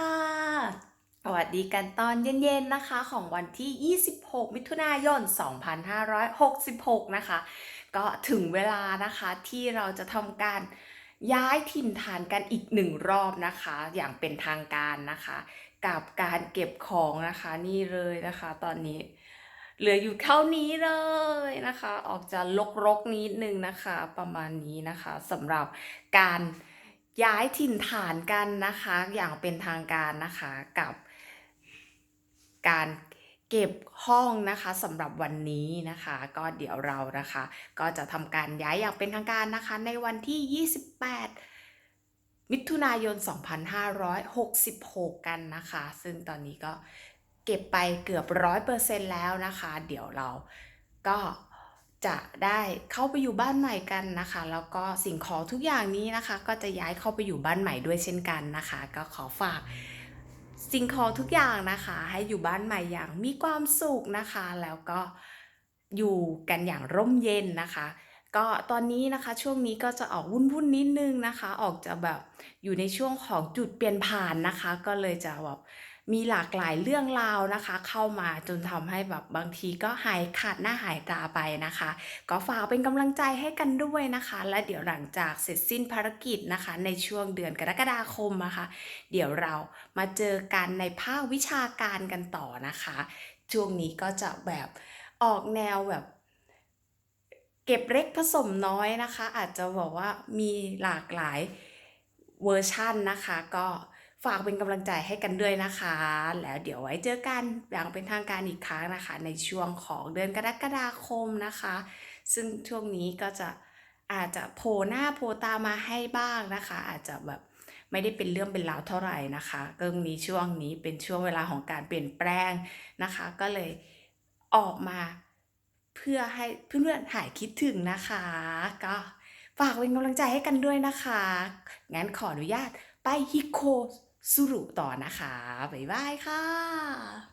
ค่ะสวัสดีกันตอนเย็นๆนะคะของวันที่ 26 มิถุนายน 2566 นะคะ ก็ถึงเวลานะคะที่เราจะทำการย้ายถิ่นฐานกันอีกหนึ่งรอบนะคะ อย่างเป็นทางการนะคะ กับการเก็บของนะคะนี่เลยนะคะตอนนี้ เหลืออยู่เท่านี้เลยนะคะ ออกจะลกๆนิดนึงนะคะ ประมาณนี้นะคะสำหรับการ ย้ายถิ่นฐานกันนะคะ อย่างเป็นทางการนะคะกับการเก็บห้องนะคะสำหรับวันนี้นะคะ ก็เดี๋ยวเรานะคะ ก็จะทำการย้ายอย่างเป็นทางการนะคะ ในวันที่ 28 มิถุนายน 2566 กันนะคะ ซึ่งตอนนี้ก็เก็บไปเกือบร้อยเปอร์เซ็นต์แล้วนะคะ เดี๋ยวเราก็ จะได้เข้าไปอยู่บ้านใหม่กันนะคะ แล้วก็สิ่งของทุกอย่างนี้นะคะ ก็จะย้ายเข้าไปอยู่บ้านใหม่ด้วยเช่นกันนะคะ ก็ขอฝากสิ่งของทุกอย่างนะคะ ให้อยู่บ้านใหม่อย่างมีความสุขนะคะ แล้วก็อยู่กันอย่างร่มเย็นนะคะ ก็ตอนนี้นะคะช่วงนี้ก็จะออกวุ่นๆนิดนึงนะคะ ออกจะแบบอยู่ในช่วงของจุดเปลี่ยนผ่านนะคะ ก็เลยจะแบบ มีหลากหลายเรื่องราวนะคะ เข้ามาจนทำให้แบบบางทีก็หายขาดหน้าหายตาไปนะคะ ก็ฝากเป็นกำลังใจให้กันด้วยนะคะ และเดี๋ยวหลังจากเสร็จสิ้นภารกิจนะคะ ในช่วงเดือนกรกฎาคมนะคะ เดี๋ยวเรามาเจอกันในภาควิชาการกันต่อนะคะ ช่วงนี้ก็จะแบบออกแนวแบบเก็บเล็กผสมน้อยนะคะ อาจจะบอกว่ามีหลากหลายเวอร์ชั่นนะคะ ก็ ฝากเป็นกำลังใจให้กันด้วยนะคะ แล้วเดี๋ยวไว้เจอกันอย่างเป็นทางการอีกครั้งนะคะ ในช่วงของเดือนกรกฎาคมนะคะ ซึ่งช่วงนี้ก็จะอาจจะโผล่หน้าโผล่ตามาให้บ้างนะคะ อาจจะแบบไม่ได้เป็นเรื่องเป็นราวเท่าไหร่นะคะก็มีช่วงนี้เป็นช่วงเวลาของการเปลี่ยนแปลงนะคะ ก็เลยออกมาเพื่อให้เพื่อนๆหายคิดถึงนะคะ ก็ฝากเป็นกำลังใจให้กันด้วยนะคะ งั้นขออนุญาตไปฮิโค สุรุต่อนะคะ บ๊ายบายค่ะ